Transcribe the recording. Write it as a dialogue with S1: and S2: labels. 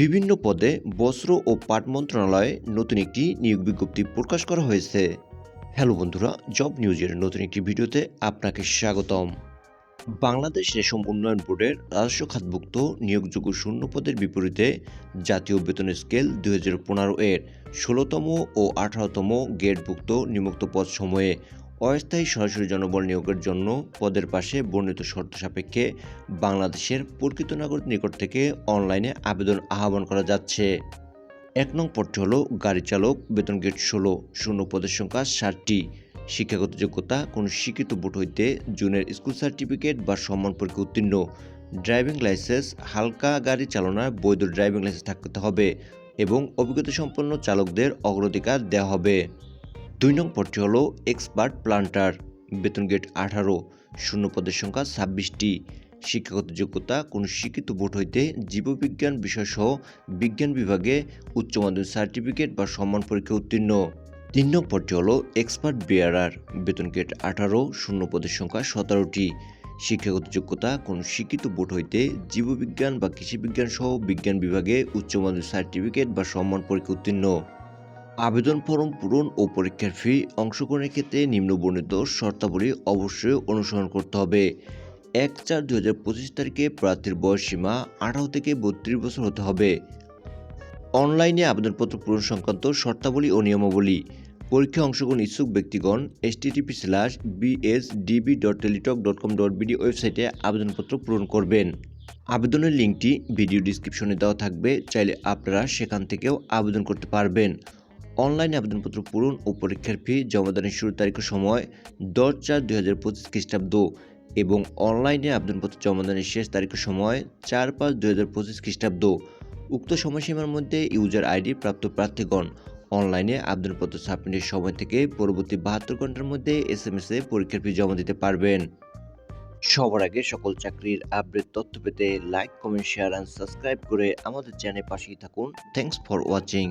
S1: বিভিন্ন পদে বস্ত্র ও পাট মন্ত্রণালয়ে নতুন একটি নিয়োগ বিজ্ঞপ্তি প্রকাশ করা হয়েছে। হ্যালো বন্ধুরা, জব নিউজের নতুন একটি ভিডিওতে আপনাকে স্বাগতম। বাংলাদেশ রেশম উন্নয়ন বোর্ডের রাজস্ব খাতভুক্ত নিয়োগযোগ্য শূন্য পদের বিপরীতে জাতীয় বেতন স্কেল দুই হাজার পনেরো এর ষোলোতম ও আঠারোতম গেটভুক্ত নিম্নোক্ত পদ সময়ে অস্থায়ী সরাসরি জনবল নিয়োগের জন্য পদের পাশে বর্ণিত শর্ত সাপেক্ষে বাংলাদেশের প্রকৃত নাগরিক নিকট থেকে অনলাইনে আবেদন আহ্বান করা যাচ্ছে। এক নং পদটি হলো গাড়ি চালক, বেতন গেট ষোলো, শূন্য পদের সংখ্যা ষাটটি। শিক্ষাগত যোগ্যতা, কোনো শিক্ষিত বোর্ড হইতে জুনের স্কুল সার্টিফিকেট বা সম্মান পরীক্ষা উত্তীর্ণ। ড্রাইভিং লাইসেন্স, হালকা গাড়ি চালনায় বৈধ ড্রাইভিং লাইসেন্স থাকতে হবে এবং অভিজ্ঞতা সম্পন্ন চালকদের অগ্রাধিকার দেওয়া হবে। দুই নং পদটি হলো এক্সপার্ট প্লান্টার। বেতন গেট আঠারো, শূন্য পদের সংখ্যা ছাব্বিশটি। শিক্ষাগত যোগ্যতা, কোন শিক্ষিত বোর্ড হইতে জীববিজ্ঞান বিষয়সহ বিজ্ঞান বিভাগে উচ্চ মাধ্যমিক সার্টিফিকেট বা সম্মান পরীক্ষা উত্তীর্ণ। তিন নং পদটি হলো এক্সপার্ট বিয়ারার বেতন গেট আঠারো, শূন্য পদের সংখ্যা সতেরোটি। শিক্ষাগত যোগ্যতা, কোন শিক্ষিত বোর্ড হইতে জীববিজ্ঞান বা কৃষিবিজ্ঞান সহ বিজ্ঞান বিভাগে উচ্চ মাধ্যমিক সার্টিফিকেট বা সম্মান পরীক্ষা উত্তীর্ণ। আবেদন ফর্ম পূরণ ও পরীক্ষার ফি অংশগ্রহণের ক্ষেত্রে নিম্নবর্ণিত শর্তাবলী অবশ্যই অনুসরণ করতে হবে। এক চার দু হাজার পঁচিশ তারিখে প্রার্থীর বয়স সীমা আঠারো থেকে বত্রিশ বছর হতে হবে। অনলাইনে আবেদনপত্র পূরণ সংক্রান্ত শর্তাবলী ও নিয়মাবলী। পরীক্ষায় অংশগ্রহণ ইচ্ছুক ব্যক্তিগণ HTTP slash BSDB dot Teletalk dot com dot BD ওয়েবসাইটে আবেদনপত্র পূরণ করবেন। আবেদনের লিঙ্কটি ভিডিও ডিসক্রিপশনে দেওয়া থাকবে, চাইলে আপনারা সেখান থেকেও আবেদন করতে পারবেন। অনলাইনে আবেদনপত্র পূরণ ও পরীক্ষার ফি জমাদানের শুরু তারিখের সময় দশ চার দুই হাজার পঁচিশ খ্রিস্টাব্দ এবং অনলাইনে আবেদনপত্র জমাদানের শেষ তারিখের সময় চার পাঁচ দুই হাজার পঁচিশ খ্রিস্টাব্দ। উক্ত সময়সীমার মধ্যে ইউজার আইডি প্রাপ্ত প্রার্থীগণ অনলাইনে আবেদনপত্র সাবমিটের সময় থেকে পরবর্তী বাহাত্তর ঘণ্টার মধ্যে এস এম এস পরীক্ষার ফি জমা দিতে পারবেন। সবার আগে সকল চাকরির আপডেট তথ্য পেতে like comment share and subscribe করে আমাদের চ্যানেল পাশেই থাকুন। Thanks for watching